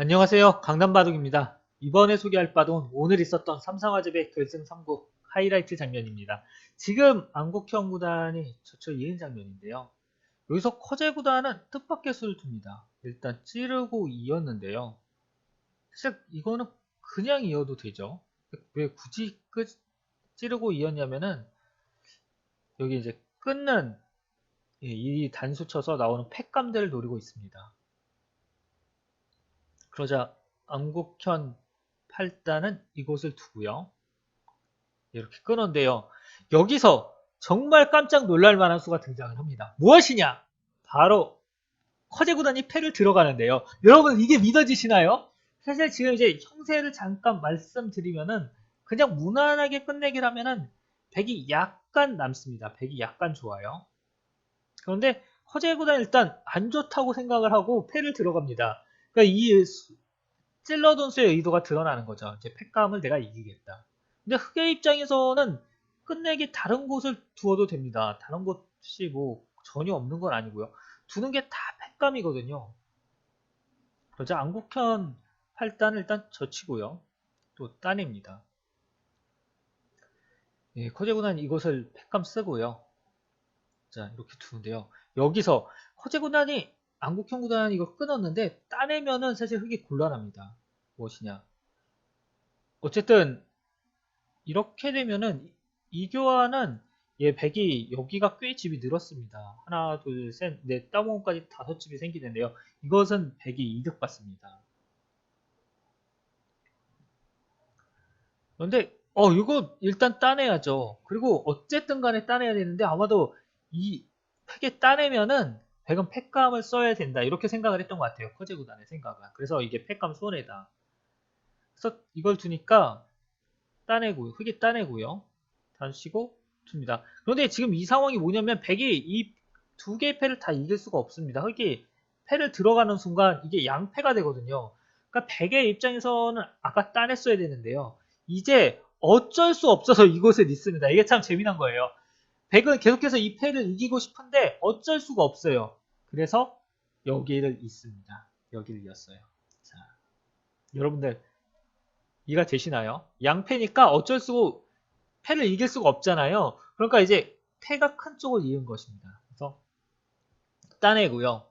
안녕하세요. 강남바둑입니다. 이번에 소개할 바둑은 오늘 있었던 삼성화재배 결승 3구 하이라이트 장면입니다. 지금 안국형 구단이 저쳐 이은 장면인데요. 여기서 커제 구단은 뜻밖의 수를 둡니다. 일단 찌르고 이었는데요. 사실 이거는 그냥 이어도 되죠. 왜 굳이 끝 찌르고 이었냐면은 여기 이제 끊는 이 단수 쳐서 나오는 팩감들을 노리고 있습니다. 그러자 안국현 8단은 이곳을 두고요. 이렇게 끊었는데요. 여기서 정말 깜짝 놀랄 만한 수가 등장을 합니다. 무엇이냐? 바로 커제 구단이 패를 들어가는데요. 여러분 이게 믿어지시나요? 사실 지금 이제 형세를 잠깐 말씀드리면은 그냥 무난하게 끝내기라면은 100이 약간 남습니다. 100이 약간 좋아요. 그런데 커제 구단 일단 안 좋다고 생각을 하고 패를 들어갑니다. 그러니까 이 찔러 돈수의 의도가 드러나는 거죠. 이제 팩감을 내가 이기겠다. 근데 흑의 입장에서는 끝내기 다른 곳을 두어도 됩니다. 다른 곳이 뭐 전혀 없는 건 아니고요. 두는 게 다 팩감이거든요. 그러자 안국현 8단을 일단 젖히고요. 또 따냅니다. 예, 커제군은 이것을 팩감 쓰고요. 자 이렇게 두는데요. 여기서 커제군단이 안국형 구단은 이거 끊었는데 따내면은 사실 흙이 곤란합니다. 무엇이냐. 어쨌든 이렇게 되면은 이 교환은 얘 100이 여기가 꽤 집이 늘었습니다. 하나, 둘, 셋, 넷, 따모까지 다섯 집이 생기는데요. 이것은 100이 이득 받습니다. 그런데 어 이거 일단 따내야죠. 그리고 어쨌든 간에 따내야 되는데 아마도 이 팩에 따내면은 백은 팩감을 써야 된다. 이렇게 생각을 했던 것 같아요. 커제 구단의 생각은. 그래서 이게 팩감 손해다. 그래서 이걸 두니까 따내고 흑이 따내고요. 단수치고 둡니다. 그런데 지금 이 상황이 뭐냐면 백이 이 두 개의 패를 다 이길 수가 없습니다. 흑이 패를 들어가는 순간 이게 양패가 되거든요. 그러니까 백의 입장에서는 아까 따냈어야 되는데요. 이제 어쩔 수 없어서 이곳을 있습니다. 이게 참 재미난 거예요. 백은 계속해서 이 패를 이기고 싶은데 어쩔 수가 없어요. 그래서 여기를 잇습니다. 여기를 이었어요. 자, 여러분들 이해가 되시나요? 양패니까 어쩔 수 패를 이길 수가 없잖아요. 그러니까 이제 패가 큰 쪽을 이은 것입니다. 그래서 따내고요.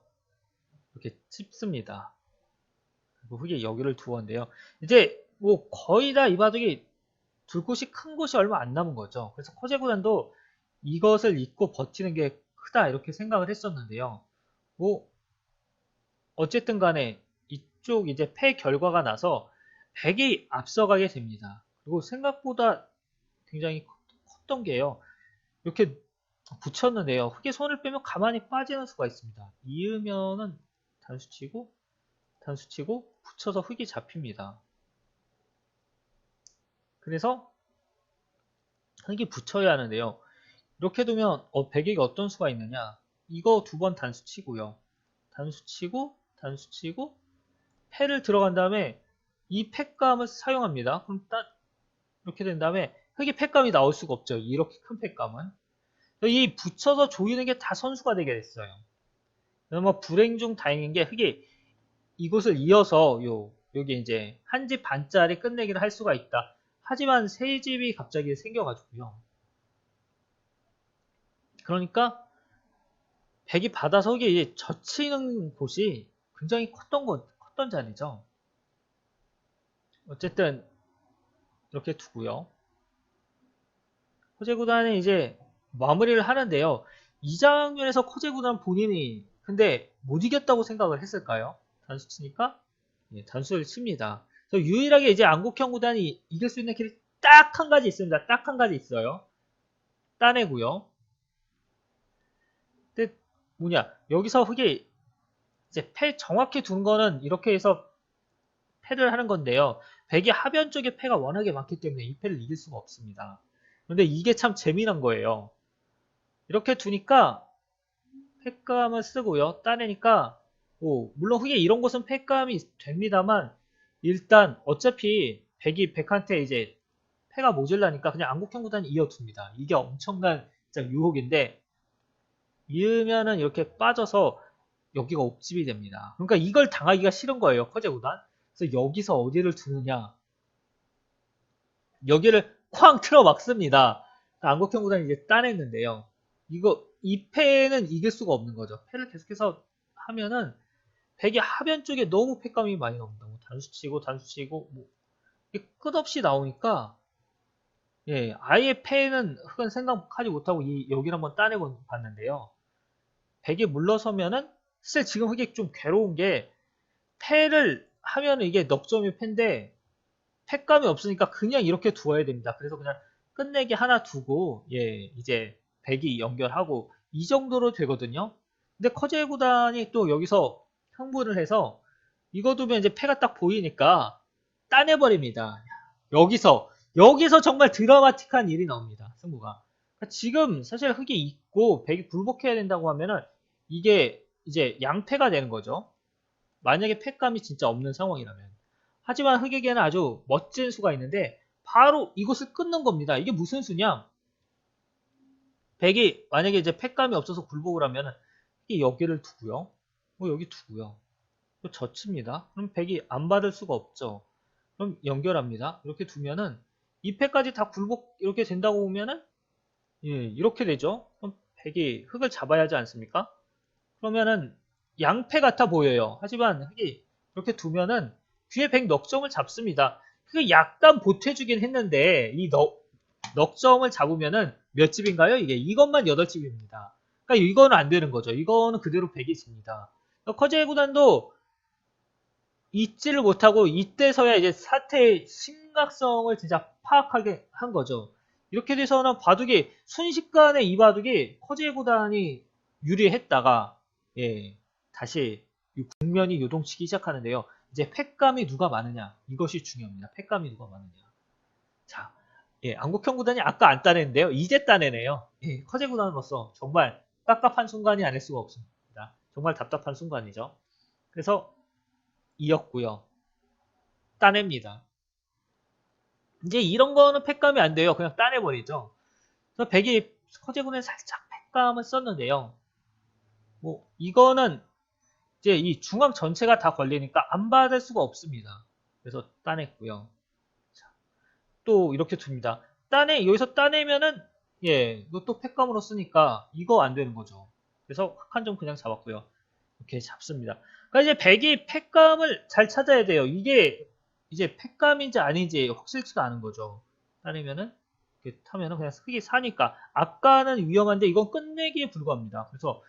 이렇게 찝습니다. 그리고 후에 여기를 두었는데요. 이제 뭐 거의 다 이 바둑이 둘 곳이 큰 곳이 얼마 안 남은 거죠. 그래서 커제구단도 이것을 잊고 버티는 게 크다 이렇게 생각을 했었는데요. 뭐 어쨌든 간에 이쪽 이제 패 결과가 나서 100이 앞서가게 됩니다. 그리고 생각보다 굉장히 컸던 게요. 이렇게 붙였는데요. 흙에 손을 빼면 가만히 빠지는 수가 있습니다. 이으면은 단수치고 단수치고 붙여서 흙이 잡힙니다. 그래서 흙이 붙여야 하는데요. 이렇게 두면 어, 100이 어떤 수가 있느냐 이거 두 번 단수 치고요. 단수 치고 단수 치고 패를 들어간 다음에 이 팩감을 사용합니다. 그럼 딱 이렇게 된 다음에 흙이 팩감이 나올 수가 없죠. 이렇게 큰 팩감은. 이 붙여서 조이는 게 다 선수가 되게 됐어요. 뭐 불행 중 다행인 게 흙이 이곳을 이어서 요 여기 이제 한 집 반짜리 끝내기를 할 수가 있다. 하지만 세 집이 갑자기 생겨가지고요. 그러니까 백이 이제 젖히는 곳이 굉장히 컸던 것, 컸던 자리죠. 어쨌든 이렇게 두고요. 코제 구단은 이제 마무리를 하는데요. 이 장면에서 코제 구단 본인이 근데 못 이겼다고 생각을 했을까요? 단수 치니까 예, 단수를 칩니다. 그래서 유일하게 이제 안국형 구단이 이길 수 있는 길이 딱 한 가지 있습니다. 딱 한 가지 있어요. 따내고요. 뭐냐 여기서 흙이 이제 패 정확히 둔 거는 이렇게 해서 패를 하는 건데요. 백이 하변 쪽에 패가 워낙에 많기 때문에 이 패를 이길 수가 없습니다. 그런데 이게 참 재미난 거예요. 이렇게 두니까 패감을 쓰고요. 따내니까 오, 물론 흙에 이런 곳은 패감이 됩니다만 일단 어차피 백이 백한테 이제 패가 모질라니까 그냥 안국형 구단이 이어둡니다. 이게 엄청난 유혹인데 이으면은 이렇게 빠져서 여기가 옥집이 됩니다. 그러니까 이걸 당하기가 싫은 거예요. 커제 구단. 그래서 여기서 어디를 두느냐. 여기를 쾅 틀어 막습니다. 안국형 구단이 이제 따냈는데요. 이거, 이 패는 이길 수가 없는 거죠. 패를 계속해서 하면은, 백이 하변 쪽에 너무 패감이 많이 나옵니다. 뭐 단수 치고, 단수 치고, 뭐, 끝없이 나오니까, 예, 아예 패는 흑은 생각하지 못하고 이, 여기를 한번 따내고 봤는데요. 백이 물러서면은, 사실 지금 흑이 좀 괴로운 게, 패를 하면은 이게 넉점이 패인데, 패감이 없으니까 그냥 이렇게 두어야 됩니다. 그래서 그냥 끝내기 하나 두고 예 이제 100이 연결하고 이 정도로 되거든요. 근데 커제 구단이 또 여기서 흥분을 해서 이거 두면 이제 패가 딱 보이니까 따내버립니다. 여기서 여기서 정말 드라마틱한 일이 나옵니다. 승부가. 그러니까 지금 사실 흑이 있고 100이 굴복해야 된다고 하면은 이게 이제 양패가 되는 거죠. 만약에 패감이 진짜 없는 상황이라면. 하지만 흑에게는 아주 멋진 수가 있는데 바로 이것을 끊는 겁니다. 이게 무슨 수냐? 백이 만약에 이제 패감이 없어서 굴복을 하면은 여기를 두고요. 뭐 여기 두고요. 또 젖힙니다. 그럼 백이 안 받을 수가 없죠. 그럼 연결합니다. 이렇게 두면은 이 패까지 다 굴복 이렇게 된다고 보면은 예, 이렇게 되죠. 그럼 백이 흑을 잡아야 하지 않습니까? 그러면은 양패 같아 보여요. 하지만 흑이 이렇게 두면은 뒤에 100 넉점을 잡습니다. 그게 약간 보태주긴 했는데 이 넉, 넉점을 잡으면은 몇 집인가요? 이게 이것만 8집입니다. 그러니까 이거는 안 되는 거죠. 이거는 그대로 100이 집니다. 그러니까 커제 구단도 잊지를 못하고 이때서야 이제 사태의 심각성을 진짜 파악하게 한 거죠. 이렇게 돼서는 바둑이 순식간에 이 바둑이 커제 구단이 유리했다가 예, 다시 국면이 요동치기 시작하는데요. 이제 팩감이 누가 많으냐 이것이 중요합니다. 팩감이 누가 많으냐. 자, 예, 안국형 구단이 아까 안 따냈는데요. 이제 따내네요. 예, 커제 구단으로서 정말 깝깝한 순간이 아닐 수가 없습니다. 정말 답답한 순간이죠. 그래서 이었고요. 따냅니다. 이제 이런 거는 팩감이 안 돼요. 그냥 따내버리죠. 그래서 백이 커제군에 살짝 팩감을 썼는데요. 뭐 이거는 이제 이 중앙 전체가 다 걸리니까 안 받을 수가 없습니다. 그래서 따냈고요. 자, 또 이렇게 둡니다. 따내 여기서 따내면은 예, 또 팩감으로 쓰니까 이거 안 되는 거죠. 그래서 한 점 그냥 잡았고요. 이렇게 잡습니다. 그러니까 이제 백이 팩감을 잘 찾아야 돼요. 이게 이제 팩감인지 아닌지 확실치가 않은 거죠. 따내면은 이렇게 타면은 그냥 흑이 사니까 아까는 위험한데 이건 끝내기에 불과합니다. 그래서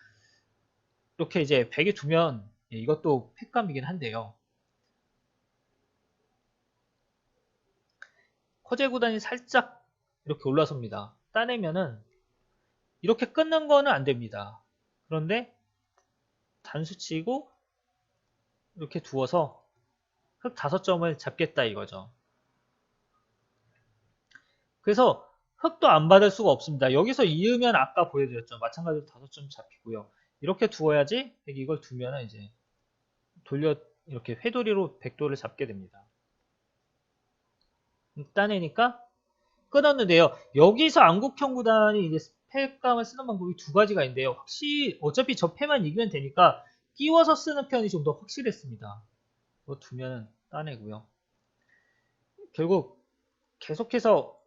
이렇게 이제 100에 두면 예, 이것도 팩감이긴 한데요. 커제 구단이 살짝 이렇게 올라섭니다. 따내면은 이렇게 끊는 거는 안 됩니다. 그런데 단수 치고 이렇게 두어서 흑 다섯 점을 잡겠다 이거죠. 그래서 흑도 안 받을 수가 없습니다. 여기서 이으면 아까 보여드렸죠. 마찬가지로 다섯 점 잡히고요. 이렇게 두어야지 이걸 두면 이제 돌려 이렇게 회돌이로 백도를 잡게 됩니다. 따내니까 끊었는데요. 여기서 안국형 구단이 이제 패감을 쓰는 방법이 두 가지가 있는데요. 확실히 어차피 저 패만 이기면 되니까 끼워서 쓰는 편이 좀 더 확실했습니다. 이거 두면 따내고요. 결국 계속해서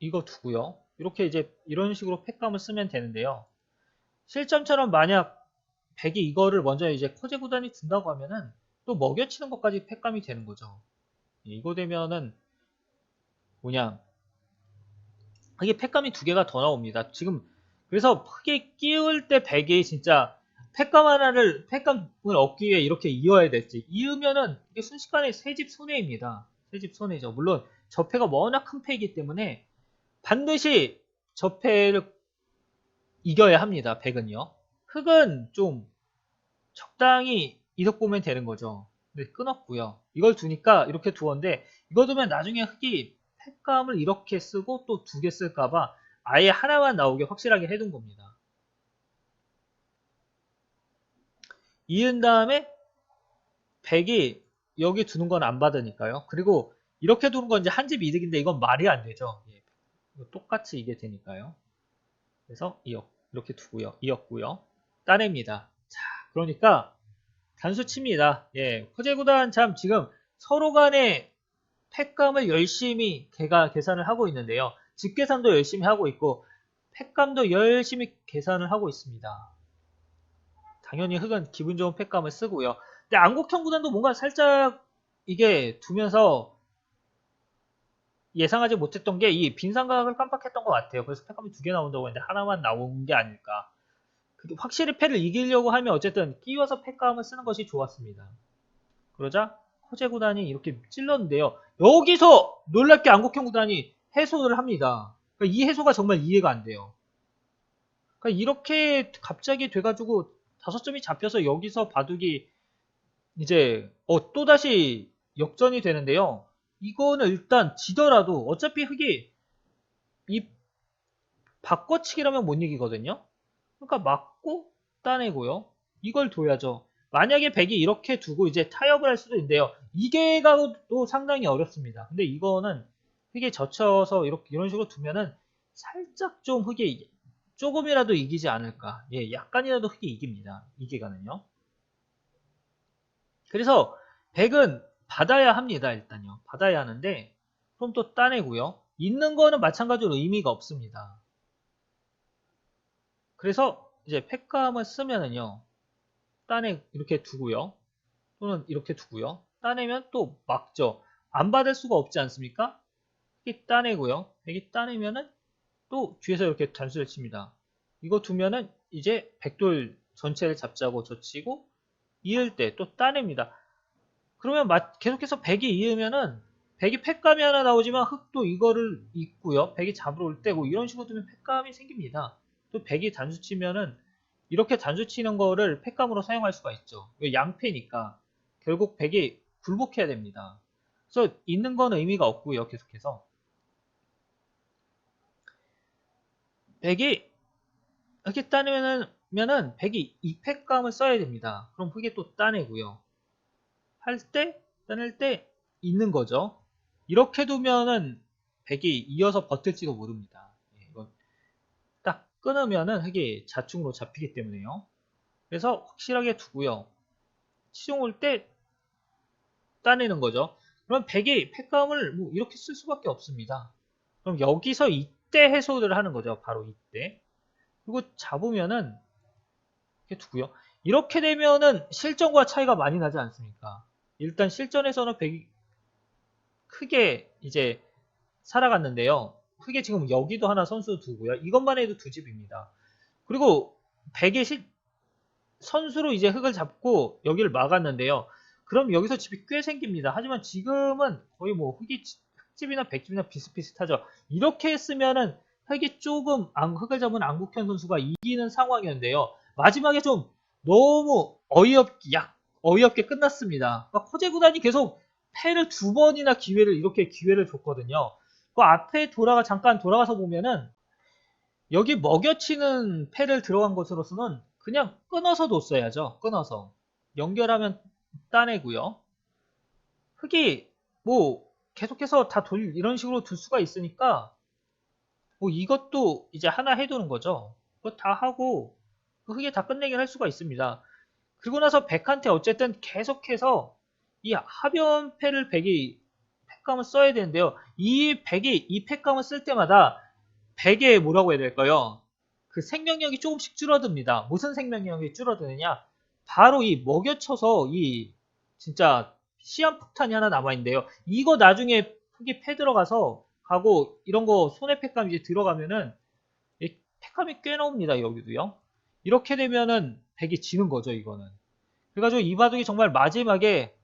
이거 두고요. 이렇게 이제 이런 식으로 패감을 쓰면 되는데요. 실점처럼 만약 100이 이거를 먼저 이제 커제 구단이 준다고 하면은 또 먹여치는 것까지 팩감이 되는 거죠. 예, 이거 되면은 뭐냐 이게 팩감이 두 개가 더 나옵니다. 지금 그래서 크게 끼울 때 100이 진짜 팩감 하나를 팩감을 얻기 위해 이렇게 이어야 될지 이으면은 이게 순식간에 세 집 손해입니다. 세 집 손해죠. 물론 저 패가 워낙 큰 패이기 때문에 반드시 저 패를 이겨야 합니다. 백은요. 흑은 좀 적당히 이득 보면 되는 거죠. 근데 끊었고요. 이걸 두니까 이렇게 두었는데 이거 두면 나중에 흑이 색감을 이렇게 쓰고 또 두 개 쓸까봐 아예 하나만 나오게 확실하게 해둔 겁니다. 이은 다음에 백이 여기 두는 건 안 받으니까요. 그리고 이렇게 두는 건 이제 한 집 이득인데 이건 말이 안 되죠. 예. 똑같이 이게 되니까요. 그래서 이렇게 두고요. 이었고요. 따냅니다. 자, 그러니까 단수 칩니다. 예, 커제 구단 참 지금 서로 간의 팩감을 열심히 걔가 계산을 하고 있는데요. 직계산도 열심히 하고 있고 팩감도 열심히 계산을 하고 있습니다. 당연히 흑은 기분 좋은 팩감을 쓰고요. 근데 안국형 구단도 뭔가 살짝 이게 두면서 예상하지 못했던 게 이 빈상각을 깜빡했던 것 같아요. 그래서 팩감이 두 개 나온다고 했는데 하나만 나온 게 아닐까. 확실히 패를 이기려고 하면 어쨌든 끼워서 팩감을 쓰는 것이 좋았습니다. 그러자 허재 구단이 이렇게 찔렀는데요. 여기서 놀랍게 안국형 구단이 해소를 합니다. 그러니까 이 해소가 정말 이해가 안 돼요. 그러니까 이렇게 갑자기 돼가지고 다섯 점이 잡혀서 여기서 바둑이 이제 어, 또다시 역전이 되는데요. 이거는 일단 지더라도 어차피 흑이 이 바꿔치기라면 못 이기거든요. 그러니까 맞고 따내고요. 이걸 둬야죠. 만약에 백이 이렇게 두고 이제 타협을 할 수도 있는데요. 이게 가도 상당히 어렵습니다. 근데 이거는 흑에 젖혀서 이렇게 이런 식으로 두면은 살짝 좀 흑이 조금이라도 이기지 않을까. 예, 약간이라도 흑이 이깁니다. 이게가는요. 그래서 백은 받아야 합니다. 일단요. 받아야 하는데 그럼 또 따내고요. 있는 거는 마찬가지로 의미가 없습니다. 그래서 이제 팩감을 쓰면은요. 따내 이렇게 두고요. 또는 이렇게 두고요. 따내면 또 막죠. 안 받을 수가 없지 않습니까? 이렇게 따내고요. 백이 따내면은 또 뒤에서 이렇게 단수를 칩니다. 이거 두면은 이제 백돌 전체를 잡자고 젖히고 이을 때 또 따냅니다. 그러면 계속해서 백이 이으면은 백이 팩감이 하나 나오지만 흑도 이거를 잇고요. 백이 잡으러 올 때고 이런 식으로 두면 팩감이 생깁니다. 또 백이 단수 치면은 이렇게 단수 치는 거를 팩감으로 사용할 수가 있죠. 양패니까 결국 백이 굴복해야 됩니다. 그래서 있는 건 의미가 없고요. 계속해서 백이 이렇게 따내면은 백이 이 팩감을 써야 됩니다. 그럼 흑이 또 따내고요. 할 때, 따낼 때 있는 거죠. 이렇게 두면은 백이 이어서 버틸지도 모릅니다. 예, 이건 딱 끊으면은 흑이 자충으로 잡히기 때문에요. 그래서 확실하게 두고요. 시종 올 때 따내는 거죠. 그럼 백이 팩감을 뭐 이렇게 쓸 수밖에 없습니다. 그럼 여기서 이때 해소를 하는 거죠. 바로 이때. 그리고 잡으면은 이렇게 두고요. 이렇게 되면은 실전과 차이가 많이 나지 않습니까? 일단 실전에서는 백이 크게 이제 살아갔는데요. 크게 지금 여기도 하나 선수 두고요. 이것만 해도 두 집입니다. 그리고 백의 시, 선수로 이제 흙을 잡고 여기를 막았는데요. 그럼 여기서 집이 꽤 생깁니다. 하지만 지금은 거의 뭐 흙이 흙집이나 백집이나 비슷비슷하죠. 이렇게 했으면은 흙이 조금 흙을 잡은 안국현 선수가 이기는 상황이었는데요. 마지막에 좀 너무 어이없게 약 어이없게 끝났습니다. 그러니까 코제 구단이 계속 패를 두 번이나 기회를 이렇게 기회를 줬거든요. 그 앞에 돌아가 잠깐 돌아가서 보면은 여기 먹여치는 패를 들어간 것으로서는 그냥 끊어서 뒀어야죠. 끊어서 연결하면 따내고요. 흙이 뭐 계속해서 다 돌 이런 식으로 둘 수가 있으니까 뭐 이것도 이제 하나 해두는 거죠. 그거 다 하고 그 흙에 다 끝내게 할 수가 있습니다. 그리고 나서 백한테 어쨌든 계속해서 이 하변패를 백이 팩감을 써야 되는데요. 이 백이 이 팩감을 쓸 때마다 백의 뭐라고 해야 될까요? 그 생명력이 조금씩 줄어듭니다. 무슨 생명력이 줄어드느냐? 바로 이 먹여쳐서 이 진짜 시한폭탄이 하나 남아있는데요. 이거 나중에 흙이 패 들어가서 가고 이런 거 손에 팩감 이제 들어가면은 팩감이 꽤 나옵니다. 여기도요. 이렇게 되면은 백이 지는 거죠, 이거는. 그래가지고 이 바둑이 정말 마지막에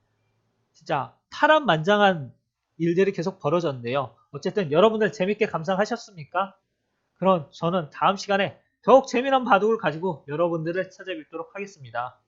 진짜 파란만장한 일들이 계속 벌어졌는데요. 어쨌든 여러분들 재밌게 감상하셨습니까? 그럼 저는 다음 시간에 더욱 재미난 바둑을 가지고 여러분들을 찾아뵙도록 하겠습니다.